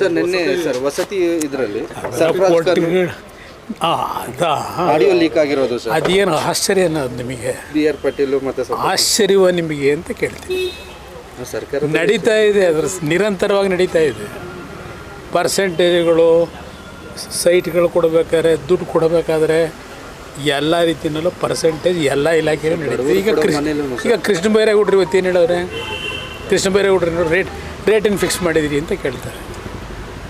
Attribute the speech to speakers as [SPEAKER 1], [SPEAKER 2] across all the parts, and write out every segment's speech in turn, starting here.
[SPEAKER 1] Sir ನಿನ್ನೆ sir ವಸತಿ ಇದರಲ್ಲಿ ಆಡಿಯೋ ಲೀಕ್ ಆಗಿರೋದು ಸರ್.
[SPEAKER 2] ಅದೇನು ಆಶ್ಚರ್ಯ ಅನ್ನೋದು ನಿಮಗೆ?
[SPEAKER 1] ಬಿ ಆರ್ ಪಾಟೀಲ್ ಮತ್ತೆ
[SPEAKER 2] ಆಶ್ಚರ್ಯವ ನಿಮಗೆ ಅಂತ ಕೇಳ್ತೀನಿ.
[SPEAKER 1] ಸರ್ಕಾರ
[SPEAKER 2] ನಡೀತಾ ಇದೆ ಅದ್ರ ನಿರಂತರವಾಗಿ ನಡೀತಾ ಇದೆ. ಪರ್ಸೆಂಟೇಜ್ಗಳು ಸೈಟ್ಗಳು ಕೊಡಬೇಕಾದ್ರೆ ದುಡ್ಡು ಕೊಡಬೇಕಾದ್ರೆ ಎಲ್ಲ ರೀತಿಯಲ್ಲೂ ಪರ್ಸೆಂಟೇಜ್ ಎಲ್ಲ ಇಲಾಖೆಯಲ್ಲೂ ನಡೀತದೆ. ಈಗ ಕೃಷ್ಣ ಈಗ ಕೃಷ್ಣ ಬೈರೇಗೌಡ್ರು ಇವತ್ತು ಏನು ಹೇಳವ್ರೆ ಕೃಷ್ಣ ಬೈರೇಗೌಡ್ರು ರೇಟ್ ರೇಟನ್ನು ಫಿಕ್ಸ್ ಮಾಡಿದಿರಿ ಅಂತ ಕೇಳ್ತಾರೆ.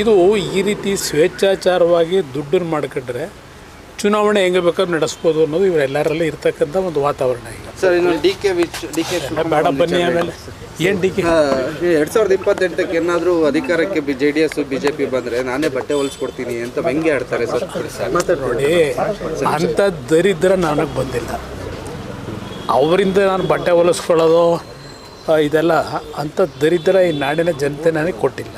[SPEAKER 2] ಇದು ಈ ರೀತಿ ಸ್ವೇಚ್ಛಾಚಾರವಾಗಿ ದುಡ್ಡನ್ನು ಮಾಡ್ಕೊಂಡ್ರೆ ಚುನಾವಣೆ ಹೆಂಗೆ ಬೇಕಾದ್ರೂ ನಡೆಸ್ಬೋದು ಅನ್ನೋದು ಇವರೆಲ್ಲರಲ್ಲಿ ಇರ್ತಕ್ಕಂಥ ಒಂದು ವಾತಾವರಣ ಈಗ.
[SPEAKER 1] ಸರ್ ಇನ್ನು D K which D K
[SPEAKER 2] ಬೇಡ ಬನ್ನಿ ಆಮೇಲೆ. ಏನು ಡಿ ಕೆ?
[SPEAKER 1] ಎರಡು ಸಾವಿರದ ಇಪ್ಪತ್ತೆಂಟಕ್ಕೆ ಏನಾದರೂ ಅಧಿಕಾರಕ್ಕೆ B J D S B J P ಬಂದರೆ ನಾನೇ ಬಟ್ಟೆ ಹೊಲಿಸ್ಕೊಡ್ತೀನಿ ಅಂತ ವ್ಯಂಗ್ಯ ಆಡ್ತಾರೆ ಸರ್.
[SPEAKER 2] ನೋಡಿ ಅಂಥ ದರಿದ್ರ ನನಗೆ ಬಂದಿಲ್ಲ. ಅವರಿಂದ ನಾನು ಬಟ್ಟೆ ಹೊಲಿಸ್ಕೊಳ್ಳೋದು ಇದೆಲ್ಲ ಅಂಥ ದರಿದ್ರ ಈ ನಾಡಿನ ಜನತೆ ನನಗೆ ಕೊಟ್ಟಿಲ್ಲ.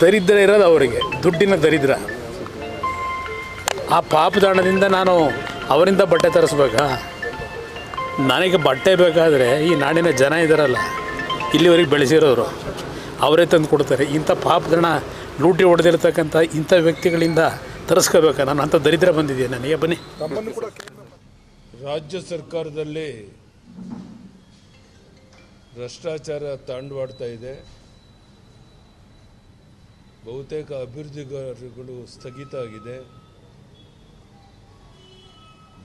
[SPEAKER 2] ದರಿದ್ರ ಇರೋದು ಅವರಿಗೆ, ದುಡ್ಡಿನ ದರಿದ್ರ. ಆ ಪಾಪದಾಣದಿಂದ ನಾನು ಅವರಿಂದ ಬಟ್ಟೆ ತರಿಸ್ಬೇಕಾ? ನನಗೆ ಬಟ್ಟೆ ಬೇಕಾದರೆ ಈ ನಾಡಿನ ಜನ ಇದ್ದಾರಲ್ಲ ಇಲ್ಲಿವರೆಗೆ ಬೆಳೆಸಿರೋರು, ಅವರೇ ತಂದು ಕೊಡ್ತಾರೆ. ಇಂಥ ಪಾಪದಣ ಲೂಟಿ ಹೊಡೆದಿರ್ತಕ್ಕಂಥ ಇಂಥ ವ್ಯಕ್ತಿಗಳಿಂದ ತರಿಸ್ಕೋಬೇಕಾ? ನಾನು ಅಂಥ ದರಿದ್ರ ಬಂದಿದ್ದೀನಿ ನನಗೆ ಬನ್ನಿ.
[SPEAKER 3] ರಾಜ್ಯ ಸರ್ಕಾರದಲ್ಲಿ ಭ್ರಷ್ಟಾಚಾರ ತಾಂಡವಾಡ್ತಾ ಇದೆ. ಬಹುತೇಕ ಅಭಿವೃದ್ಧಿ ಕಾರ್ಯಗಳು ಸ್ಥಗಿತ ಆಗಿದೆ.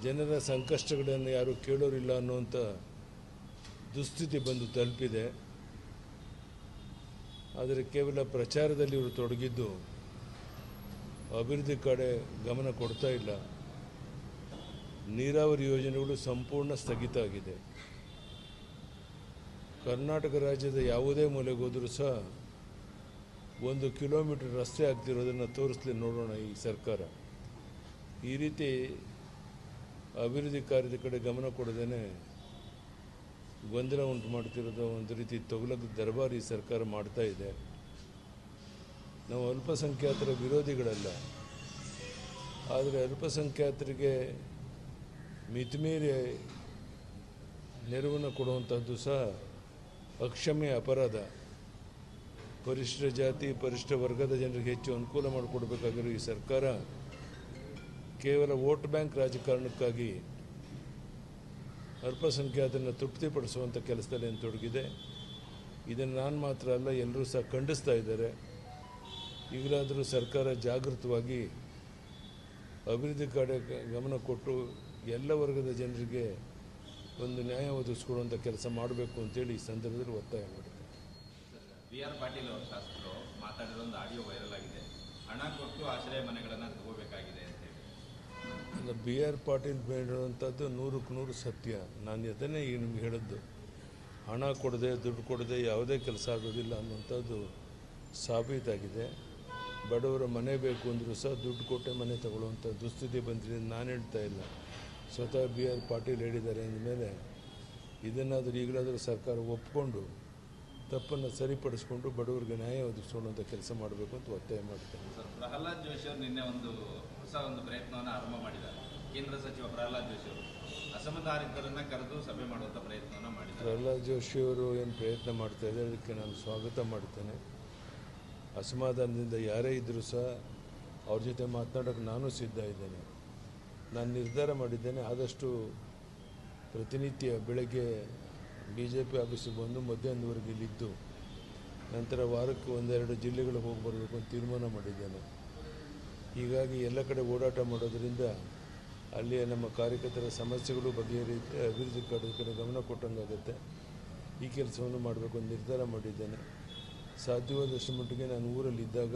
[SPEAKER 3] ಜನರ ಸಂಕಷ್ಟಗಳನ್ನು ಯಾರು ಕೇಳೋರಿಲ್ಲ ಅನ್ನುವಂಥ ದುಸ್ಥಿತಿ ಬಂದು ತಲುಪಿದೆ. ಆದರೆ ಕೇವಲ ಪ್ರಚಾರದಲ್ಲಿ ಇವರು ತೊಡಗಿದ್ದು ಅಭಿವೃದ್ಧಿ ಕಡೆ ಗಮನ ಕೊಡ್ತಾ ಇಲ್ಲ. ನೀರಾವರಿ ಯೋಜನೆಗಳು ಸಂಪೂರ್ಣ ಸ್ಥಗಿತ ಆಗಿದೆ. ಕರ್ನಾಟಕ ರಾಜ್ಯದ ಯಾವುದೇ ಮೂಲೆಗೋದರೂ ಸಹ ಒಂದು ಕಿಲೋಮೀಟರ್ ರಸ್ತೆ ಆಗ್ತಿರೋದನ್ನು ತೋರಿಸ್ಲಿ ನೋಡೋಣ ಈ ಸರ್ಕಾರ. ಈ ರೀತಿ ಅಭಿವೃದ್ಧಿ ಕಾರ್ಯದ ಕಡೆ ಗಮನ ಕೊಡದೇನೆ ಗೊಂದಲ ಉಂಟು ಮಾಡ್ತಿರೋದು ಒಂದು ರೀತಿ ತೊಗಲದ ದರ್ಬಾರ್ ಸರ್ಕಾರ ಮಾಡ್ತಾ ಇದೆ. ನಾವು ಅಲ್ಪಸಂಖ್ಯಾತರ ವಿರೋಧಿಗಳಲ್ಲ. ಆದರೆ ಅಲ್ಪಸಂಖ್ಯಾತರಿಗೆ ಮಿತಿಮೀರಿ ನೆರವನ್ನು ಕೊಡುವಂಥದ್ದು ಸಹ ಅಕ್ಷಮ್ಯ ಅಪರಾಧ. ಪರಿಶಿಷ್ಟ ಜಾತಿ ಪರಿಶಿಷ್ಟ ವರ್ಗದ ಜನರಿಗೆ ಹೆಚ್ಚು ಅನುಕೂಲ ಮಾಡಿಕೊಡ್ಬೇಕಾಗಿರೋ ಈ ಸರ್ಕಾರ ಕೇವಲ ವೋಟ್ ಬ್ಯಾಂಕ್ ರಾಜಕಾರಣಕ್ಕಾಗಿ ಅಲ್ಪಸಂಖ್ಯಾತರನ್ನು ತೃಪ್ತಿಪಡಿಸುವಂಥ ಕೆಲಸದಲ್ಲಿ ಏನು ತೊಡಗಿದೆ. ಇದನ್ನು ನಾನು ಮಾತ್ರ ಅಲ್ಲ, ಎಲ್ಲರೂ ಸಹ ಖಂಡಿಸ್ತಾ ಇದ್ದಾರೆ. ಈಗಲಾದರೂ ಸರ್ಕಾರ ಜಾಗೃತವಾಗಿ ಅಭಿವೃದ್ಧಿ ಕಡೆ ಗಮನ ಕೊಟ್ಟು ಎಲ್ಲ ವರ್ಗದ ಜನರಿಗೆ ಒಂದು ನ್ಯಾಯ ಒದಗಿಸ್ಕೊಡುವಂಥ ಕೆಲಸ ಮಾಡಬೇಕು ಅಂತೇಳಿ ಈ ಸಂದರ್ಭದಲ್ಲಿ ಒತ್ತಾಯ ಮಾಡ್ತೀನಿ
[SPEAKER 4] ಬಿ ಆರ್ ಪಾಟೀಲ್ ಅವರ ಶಾಸಕರು ಮಾತಾಡಿರೋ ಆಡಿಯೋ ವೈರಲ್ ಆಗಿದೆ. ಹಣ ಕೊಟ್ಟು ಆಶ್ರಯ ಮನೆಗಳನ್ನು ತಗೋಬೇಕಾಗಿದೆ ಅಂತ ಹೇಳಿ.
[SPEAKER 3] ಬಿ ಆರ್ ಪಾಟೀಲ್ ಹೇಳುವಂಥದ್ದು ನೂರಕ್ಕೆ ನೂರು ಸತ್ಯ. ನಾನು ಅದನ್ನೇ ಈಗ ನಿಮ್ಗೆ ಹೇಳಿದ್ದು? ಹಣ ಕೊಡದೆ, ದುಡ್ಡು ಕೊಡದೆ ಯಾವುದೇ ಕೆಲಸ ಆಗೋದಿಲ್ಲ ಅನ್ನುವಂಥದ್ದು ಸಾಬೀತಾಗಿದೆ. ಬಡವರ ಮನೆ ಬೇಕು ಅಂದರೂ ಸಹ ದುಡ್ಡು ಕೊಟ್ಟೆ ಮನೆ ತಗೊಳ್ಳುವಂಥ ದುಸ್ಥಿತಿ ಬಂದಿದೆ ನಾನು ಹೇಳ್ತಾ ಇಲ್ಲ. ಸ್ವತಃ ಬಿ ಆರ್ ಪಾಟೀಲ್ ಹೇಳಿದ್ದಾರೆ ಅಂದಮೇಲೆ ಇದನ್ನಾದರೂ ಈಗಲಾದರೂ ಸರ್ಕಾರ ಒಪ್ಪಿಕೊಂಡು ತಪ್ಪನ್ನು ಸರಿಪಡಿಸ್ಕೊಂಡು ಬಡವರಿಗೆ ನ್ಯಾಯ ಒದಗಿಸ್ಕೊಳ್ಳುವಂಥ ಕೆಲಸ ಮಾಡಬೇಕು ಅಂತ ಒತ್ತಾಯ ಮಾಡ್ತೇನೆ.
[SPEAKER 4] ಸರ್ ಪ್ರಹ್ಲಾದ್ ಜೋಶಿ ಅವರು ನಿನ್ನೆ ಒಂದು ಹೊಸ ಒಂದು ಪ್ರಯತ್ನವನ್ನು ಆರಂಭ ಮಾಡಿದ್ದಾರೆ. ಕೇಂದ್ರ ಸಚಿವ ಪ್ರಹ್ಲಾದ್ ಜೋಶಿ ಅವರು. ಕರೆದು ಸಭೆ ಮಾಡುವಂಥ ಪ್ರಯತ್ನವನ್ನು ಮಾಡಿದ್ದಾರೆ.
[SPEAKER 3] ಪ್ರಹ್ಲಾದ್ ಜೋಶಿಯವರು ಏನು ಪ್ರಯತ್ನ ಮಾಡ್ತಾ ಇದ್ದಾರೆ ಅದಕ್ಕೆ ನಾನು ಸ್ವಾಗತ ಮಾಡ್ತೇನೆ. ಅಸಮಾಧಾನದಿಂದ ಯಾರೇ ಇದ್ದರೂ ಸಹ ಅವ್ರ ಜೊತೆ ಮಾತನಾಡೋಕ್ಕೆ ನಾನು ಸಿದ್ಧ ಇದ್ದೇನೆ. ನಾನು ನಿರ್ಧಾರ ಮಾಡಿದ್ದೇನೆ ಆದಷ್ಟು ಪ್ರತಿನಿತ್ಯ ಬೆಳಗ್ಗೆ ಬಿ ಜೆ ಪಿ ಆಫೀಸಿಗೆ ಬಂದು ಮಧ್ಯಾಹ್ನದವರೆಗೆ ಇಲ್ಲಿದ್ದು, ನಂತರ ವಾರಕ್ಕೆ ಒಂದೆರಡು ಜಿಲ್ಲೆಗಳಿಗೆ ಹೋಗಿ ಬರಬೇಕು ಅಂತ ತೀರ್ಮಾನ ಮಾಡಿದ್ದೇನೆ. ಹೀಗಾಗಿ ಎಲ್ಲ ಕಡೆ ಓಡಾಟ ಮಾಡೋದರಿಂದ ಅಲ್ಲಿಯ ನಮ್ಮ ಕಾರ್ಯಕರ್ತರ ಸಮಸ್ಯೆಗಳು ಬಗೆಹರಿಯುತ್ತೆ ಅಭಿವೃದ್ಧಿ ಕಡೆ ಕಡೆ ಗಮನ ಕೊಟ್ಟಂಗಾಗುತ್ತೆ. ಈ ಕೆಲಸವನ್ನು ಮಾಡಬೇಕು ಅಂತ ನಿರ್ಧಾರ ಮಾಡಿದ್ದೇನೆ. ಸಾಧ್ಯವಾದಷ್ಟು ಮಟ್ಟಿಗೆ ನಾನು ಊರಲ್ಲಿದ್ದಾಗ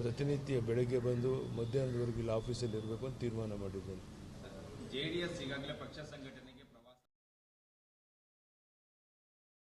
[SPEAKER 3] ಪ್ರತಿನಿತ್ಯ ಬೆಳಗ್ಗೆ ಬಂದು ಮಧ್ಯಾಹ್ನದವರೆಗೆ ಇಲ್ಲಿ ಆಫೀಸಲ್ಲಿ ಇರಬೇಕು ಅಂತ ತೀರ್ಮಾನ ಮಾಡಿದ್ದೇನೆ.
[SPEAKER 4] ಜೆ ಡಿ ಎಸ್ ಈಗಾಗಲೇ ಪಕ್ಷ ಸಂಘಟನೆ